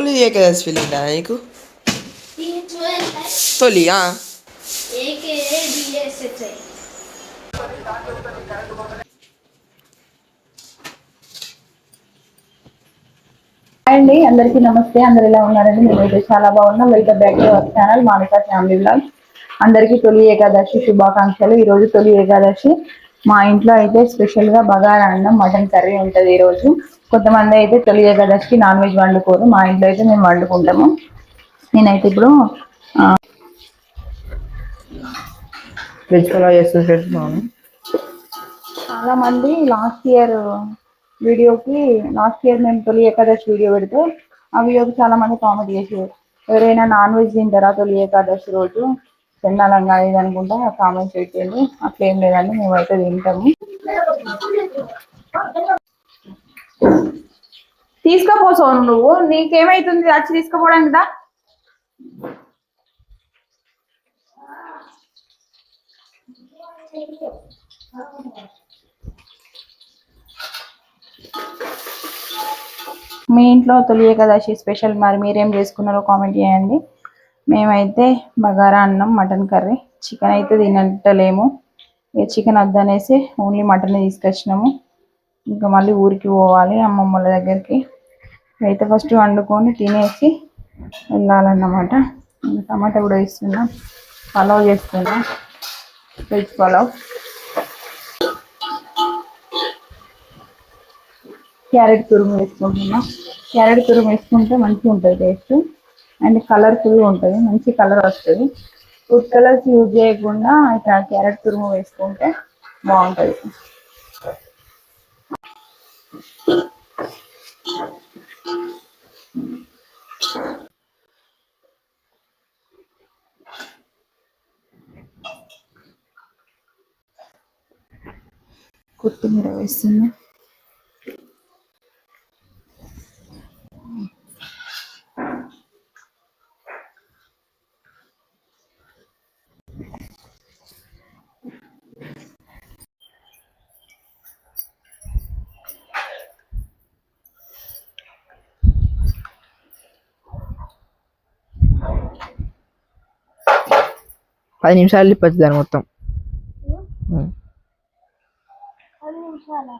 తొలి ఏకాదశి ఫీలింగ్ నీకు తొలి అండి అందరికీ నమస్తే. అందరు ఎలా ఉన్నారండి? మేమైతే చాలా బాగున్నాం. Welcome back to our channel Manika family blog అందరికీ తొలి ఏకాదశి శుభాకాంక్షలు. ఈ రోజు తొలి ఏకాదశి. మా ఇంట్లో అయితే స్పెషల్గా బగారా అన్నం మటన్ కర్రీ ఉంటుంది ఈరోజు కొంతమంది అయితే తొలి ఏకాదశికి నాన్ వెజ్ వండుకోరు. మా ఇంట్లో అయితే మేము వండుకుంటాము. నేనైతే ఇప్పుడు వెజ్ పలావ్ చాలా మంది లాస్ట్ ఇయర్ వీడియోకి లాస్ట్ ఇయర్ మేము తొలి ఏకాదశి వీడియో పెడితే ఆ వీడియోకి చాలా మంది కామెంట్ చేసారు ఎవరైనా నాన్ వెజ్ తింటారా తొలి ఏకాదశి రోజు? తినాలంగా ఇది అనుకుంటా కామెంట్స్ పెట్టండి. అట్లా ఏం లేదండి మేమైతే తింటాము. తీసుకోపోసావు నువ్వు. నీకేమైతుంది? వచ్చి తీసుకుపోవడానికి దా మీ ఇంట్లో తొలి ఏకాదశి స్పెషల్ మరి మీరేం చేసుకున్నారో కామెంట్ చేయండి. మేమైతే బగారా అన్నం మటన్ కర్రీ. చికెన్ అయితే తినట్టలేము ఇక చికెన్ వద్దనేసి ఓన్లీ మటన్ తీసుకొచ్చినాము. ఇంకా మళ్ళీ ఊరికి పోవాలి అమ్మమ్మల దగ్గరికి. అయితే ఫస్ట్ వండుకొని తినేసి వెళ్ళాలన్నమాట. టమాటా కూడా ఇస్తున్నా పలావ్ చేస్తున్నా. వెజ్ పలావ్. క్యారెట్ తురుము వేసుకుంటున్నా. క్యారెట్ తురుము వేసుకుంటే మంచిగా ఉంటుంది టేస్ట్. అండ్ కలర్ఫుల్గా ఉంటుంది. మంచి కలర్ వస్తుంది. ఫుడ్ కలర్స్ యూజ్ చేయకుండా ఇట్లా క్యారెట్ తురుము వేసుకుంటే బాగుంటుంది. కొత్తిమీర వేస్తున్నా. పది నిమిషాలు తిప్పచ్చు మొత్తం.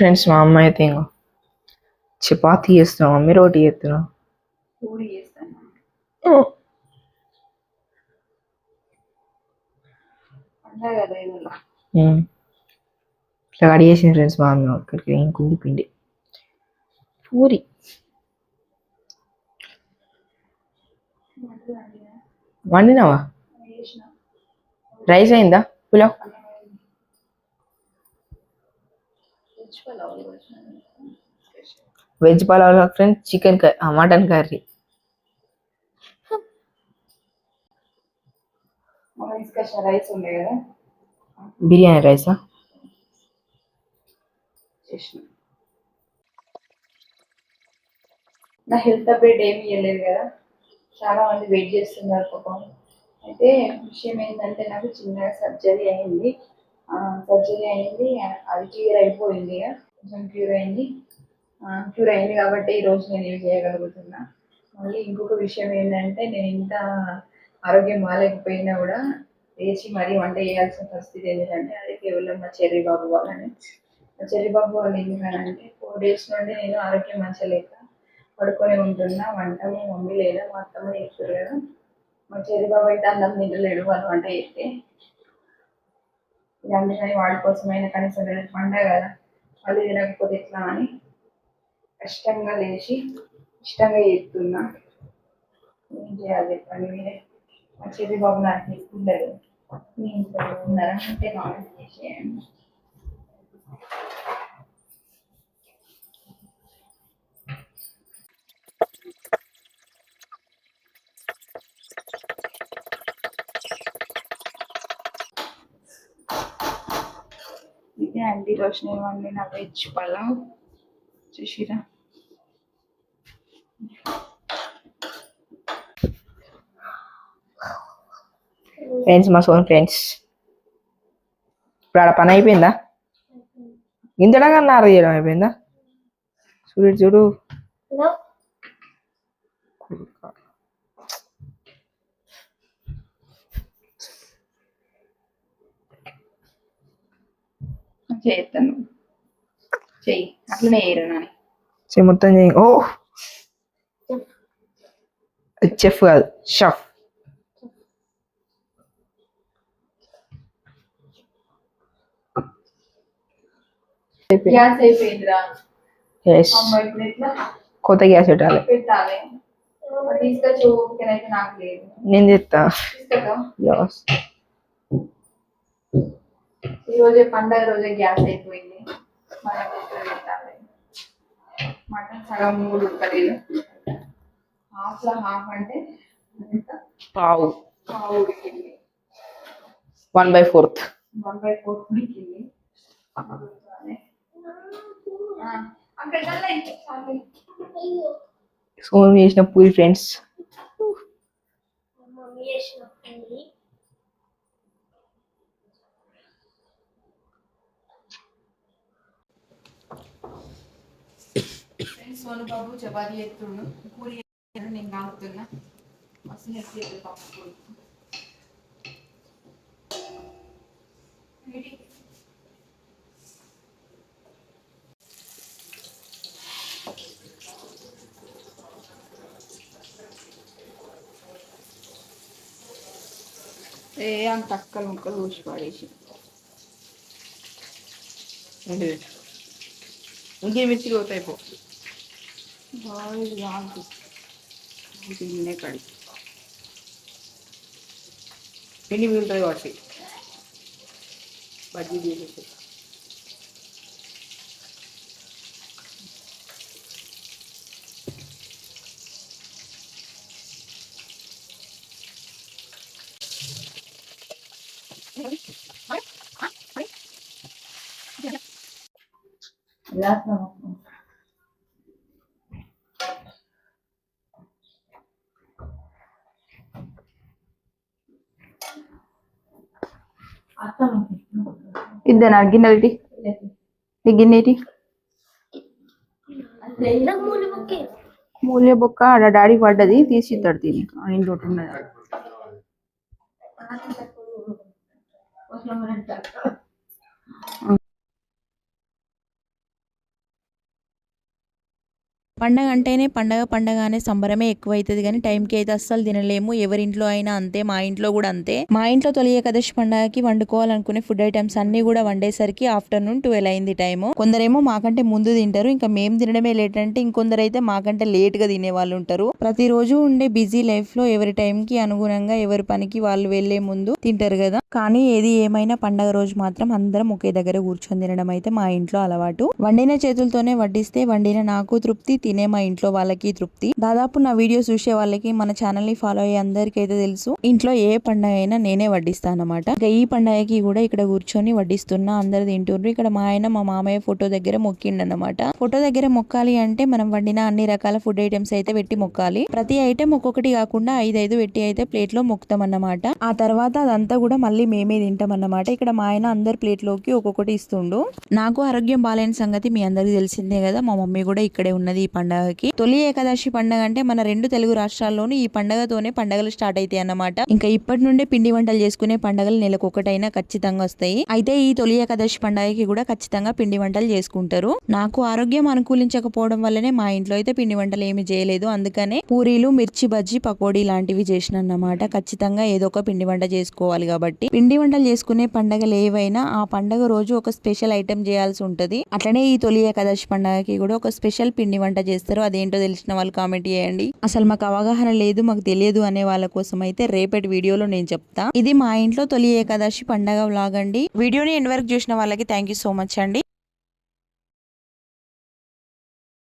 ఫ్రెండ్స్ మా అమ్మ అయితే ఇంకా చపాతీ చేస్తున్నాం మమ్మీ రోటీ చేస్తున్నాం పూరి చేస్తాను. ఇట్లా కడి చేసింది ఫ్రెండ్స్ మా అమ్మ ఇక్కడికి ఇంకుంది పిండి. పూరి. వండినావా? రైస్ అయిందా? Pulao? Veg pulao friends chicken mutton curry ఉండే కదా. బిర్యానీ రైసా నా హెల్త్ అప్డేట్ ఏమీ ఇవ్వలేదు కదా. చాలా మంది వెయిట్ చేస్తున్నారు పాపం. అయితే విషయం ఏంటంటే నాకు చిన్నగా సర్జరీ అయింది. సర్జరీ అయింది. అది క్యూర్ అయిపోయింది. ఇక. కొంచెం క్యూర్ అయింది. క్యూర్ అయింది కాబట్టి ఈరోజు నేను ఏం చేయగలుగుతున్నా? మళ్ళీ ఇంకొక విషయం ఏంటంటే నేను ఇంత ఆరోగ్యం బాగాలేకపోయినా కూడా లేచి మరీ వంట చేయాల్సిన పరిస్థితి ఏంటంటే అది కేవలం మా చెర్రీ బాబు వాళ్ళని మా చెర్రీ బాబు వాళ్ళు ఎందుకనంటే ఫోర్ డేస్ నుండి నేను ఆరోగ్యం మంచలేక పడుకొని ఉంటున్నా. వంట మా మమ్మీ లేదా మా అత్తమ్మ చేస్తారు కదా మా చెర్రీ బాబు అయితే అన్నం తింటలేడు వాళ్ళు వంట చేస్తే. ఇది అందుకని వాళ్ళ కోసమైనా కనీసం రేపు పండగ కదా వాళ్ళు తినకపోతే ఎట్లా అని కష్టంగా లేచి ఇష్టంగా చేస్తున్నా. ఏం చేయాలి చెప్పండి మీరే? మా చెవి బాబు నాకు తీసుకుంటారు మీ ఇంట్లో ఉన్నారా? అంటే కామెంట్ చేసేయండి అండి రోజు నేను వండిన వెజ్ పలావ్. చూసిరా. ఫ్రెండ్స్ మా సోన్ ఫ్రెండ్స్ ఇప్పుడు ఆడ పని అయిపోయిందా? ఇంతడగా నార చేయడం అయిపోయిందా? చూడు చూడు. చేస్తాను. చెయ్యి. అట్లనే నాని. చెయ్యి మొత్తం చేయి ఓ! చెఫ్ కాదు. షఫ్. గ్యాస్ అయిపోయిందిరా. కొత్త గ్యాస్ పెట్టాలి. పెట్టాలి. తీసుకొచ్చి ఓపికనైతే నాకు లేదు. నేను చెప్తా. ఈ రోజే పండగ రోజే గ్యాస్ అయిపోయింది. మటన్ సగం మూడు ఉడకలేదు హాఫ్లో హాఫ్ అంటే పావు. పావు ఉడికింది one by fourth. One by four ఉడికింది. సోన్ చేసిన పూరి ఫ్రెండ్స్. సోను బాబు చపాతీ ఎత్తుండు పూరి నేను కాలుతున్నా మస్తు హెల్ప్ చేయాలి పాప పూరి. ఏ అంత అక్కలు ముక్కలు కూసి పడేసి. ఇంకే మిర్చిలు అవుతాయి పో. బాగా కాదు తిన్నే కడి పిండి మిగులుతుంది కాబట్టి బజ్జీ చేసేసి ఇద్దరు గిన్నెలటి ఈ గిన్నెటి మూల్య బొక్క ఆడ డాడీ పడ్డది తీసి ఇస్తాడు తిని ఇంట్లో ఉన్నది. పండగ అంటేనే పండగ పండగ అనే సంబరమే ఎక్కువైతుంది కానీ టైంకి అయితే అస్సలు తినలేము. ఎవరింట్లో అయినా అంతే మా ఇంట్లో కూడా అంతే. మా ఇంట్లో తొలి ఏకాదశి పండగకి వండుకోవాలనుకునే ఫుడ్ ఐటమ్స్ అన్ని కూడా వండేసరికి ఆఫ్టర్నూన్ ట్వెల్వ్ అయింది టైము. కొందరేమో మాకంటే ముందు తింటారు ఇంకా మేము తినడమే లేట్ అంటే ఇంకొందరు అయితే మాకంటే లేట్గా తినే వాళ్ళు ఉంటారు. ప్రతిరోజు ఉండే బిజీ లైఫ్లో ఎవరి టైం కి అనుగుణంగా ఎవరి పనికి వాళ్ళు వెళ్ళే ముందు తింటారు కదా. కానీ ఏది ఏమైనా పండగ రోజు మాత్రం అందరం ఒకే దగ్గర కూర్చొని తినడం అయితే మా ఇంట్లో అలవాటు. వండిన చేతులతోనే వడ్డిస్తే వండిన నాకు తృప్తి తినే మా ఇంట్లో వాళ్ళకి తృప్తి. దాదాపు నా వీడియోస్ చూసే వాళ్ళకి మన ఛానల్ని ఫాలో అయ్యే అందరికీ అయితే తెలుసు. ఇంట్లో ఏ పండగ అయినా నేనే వడ్డిస్తాను అనమాట ఇంకా ఈ పండగకి కూడా ఇక్కడ కూర్చొని వడ్డిస్తున్నా అందరు తింటుండ్రు. ఇక్కడ మా ఆయన మా మామయ్య ఫోటో దగ్గర మొక్కిండనమాట ఫోటో దగ్గర మొక్కాలి అంటే మనం వండిన అన్ని రకాల ఫుడ్ ఐటమ్స్ అయితే పెట్టి మొక్కాలి. ప్రతి ఐటమ్ ఒక్కొక్కటి కాకుండా ఐదైదు పెట్టి అయితే ప్లేట్లో మొక్కుతాం అన్నమాట ఆ తర్వాత అదంతా కూడా మళ్ళీ మేమే తింటాం అన్నమాట ఇక్కడ మా ఆయన అందరి ప్లేట్లోకి ఒక్కొక్కటి ఇస్తుండు. నాకు ఆరోగ్యం బాగాలేని సంగతి మీ అందరికి తెలిసిందే కదా. మా మమ్మీ కూడా ఇక్కడే ఉన్నది ఈ పండుగ. పండగకి. తొలి ఏకాదశి పండగ అంటే మన రెండు తెలుగు రాష్ట్రాల్లోనూ ఈ పండగతోనే పండగలు స్టార్ట్ అవుతాయి అన్నమాట. ఇంకా ఇప్పటి నుండే పిండి వంటలు చేసుకునే పండగలు నెలకు ఒకటైనా ఖచ్చితంగా వస్తాయి. అయితే ఈ తొలి ఏకాదశి పండగకి కూడా ఖచ్చితంగా పిండి వంటలు చేసుకుంటారు. నాకు ఆరోగ్యం అనుకూలించకపోవడం వల్లనే మా ఇంట్లో అయితే పిండి వంటలు ఏమి చేయలేదు. అందుకనే పూరీలు మిర్చి బజ్జీ పకోడీ లాంటివి చేసిన అన్నమాట. ఖచ్చితంగా ఏదో ఒక పిండి వంట చేసుకోవాలి కాబట్టి. పిండి వంటలు చేసుకునే పండగలు ఏవైనా ఆ పండగ రోజు ఒక స్పెషల్ ఐటెం చేయాల్సి ఉంటది. అట్లనే ఈ తొలి ఏకాదశి పండగకి కూడా ఒక స్పెషల్ పిండి వంట చేస్తారు అదేంటో తెలిసిన వాళ్ళు కామెంట్ చేయండి. అసలు మాకు అవగాహన లేదు మాకు తెలియదు అనే వాళ్ళ కోసం అయితే రేపటి వీడియోలో నేను చెప్తా. ఇది మా ఇంట్లో తొలి ఏకాదశి పండగ వ్లాగ్ అండి. వీడియోని ఎండ్ వరకు చూసిన వాళ్ళకి థ్యాంక్ యూ సో మచ్ అండి.